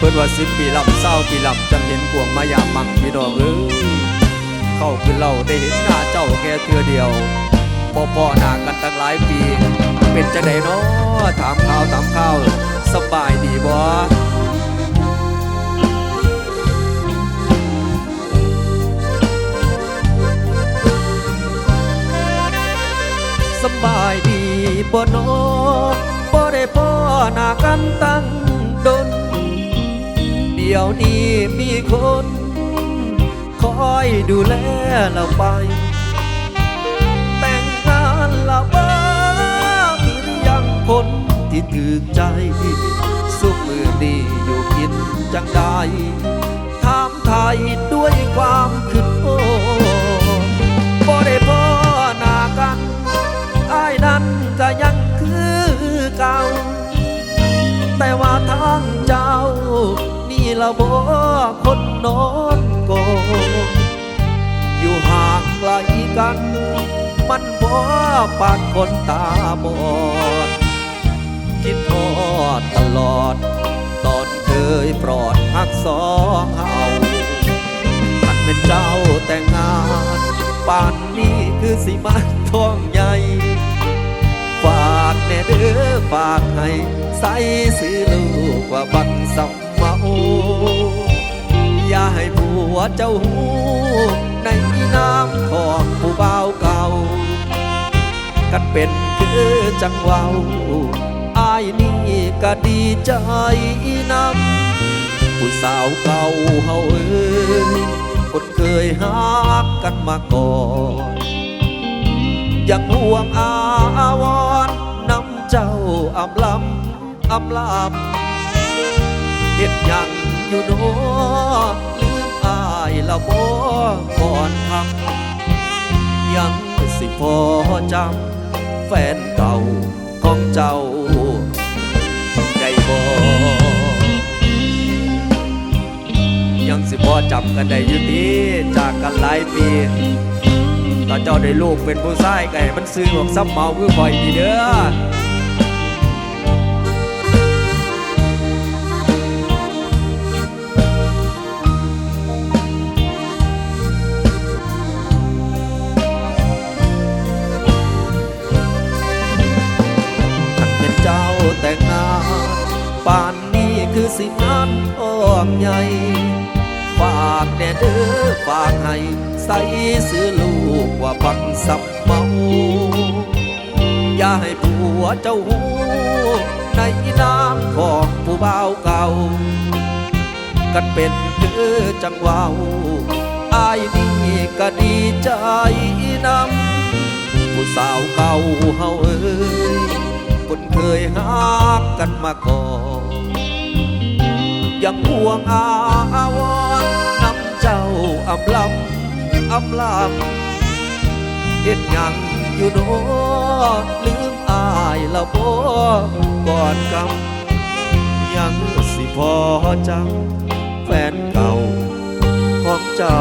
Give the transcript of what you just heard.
เพิ่นว่าสิบปีลำเศร้าปีลำจังเห็นกวงมายามมังพี่น้องเอ้ยเข้าคือเราได้เห็นหน้าเจ้าแค่เทือเดียวบ่พ่อหน้ากันตั้งหลายปี เป็นจังไดเนาะถามข่าวถามข่าวสบายดีบ่สบายดีบ่นอบ่ได้พ่อหน้ากันตั้งดน ดี๋ยวนี้มีคน คอยดูแลเราไป แต่งงานละบ้าหรือยังคนที่ถือใจ สุขมือดีอยู่กินจังใดถามไทยด้วยความ ละบ่คนนอนกอยู่ห่างไกลกัน มันบ่ปานคนตาบอด คิดทอดตลอด ตอนเคยปลอดหักสองเฮามันเป็นเจ้าแต่งงานป่านนี้คือสิมาท้องใหญ่ฝากแน่เด้อฝากให้ใส่ซื้อลูกว่าบักสัมเมา อย่าให้ผัวเจ้าหูในน้ำของผู้บ่าวเก่า กันเป็นคือจังเว้าอายนี่ก็ดีใจนำผู้สาวเก่าเฮาเอ้ยคนเคยฮักกันมาก่อนยังห่วงอาวรนำเจ้าอำลำอำลำ เฮ็ดยังอยู่โนลืมอายละบ่ก่อนคำยังสิพอจำแฟนเก่าของเจ้าได้บ่ยังสิพอจำกันได้อยู่ดีจากกันหลายปีตอนเจ้าได้ลูกเป็นผู้ชายไก่มันซื้อบอกซ้ำเมาคือคอยดีเด้อ คือสิงานอ้อมใหญ่ฝากแน่เด้อฝากให้ใส่ซื้อลูกว่าบักสับเมาอย่าให้ผัวเจ้าหูในน้ำของผู้บ่าวเก่า กันเป็นคือจังเว้าอายนี่ก็ดีใจนำผู้สาวเก่าเฮาเอ้ยคนเคยฮักกันมาก่อน ยังห่วงอาวรนำเจ้าอำลำอำลำเห็ดยังอยู่โนลืมอายละบ่ก่อนกำยังสิพอจำแฟนเก่าของเจ้า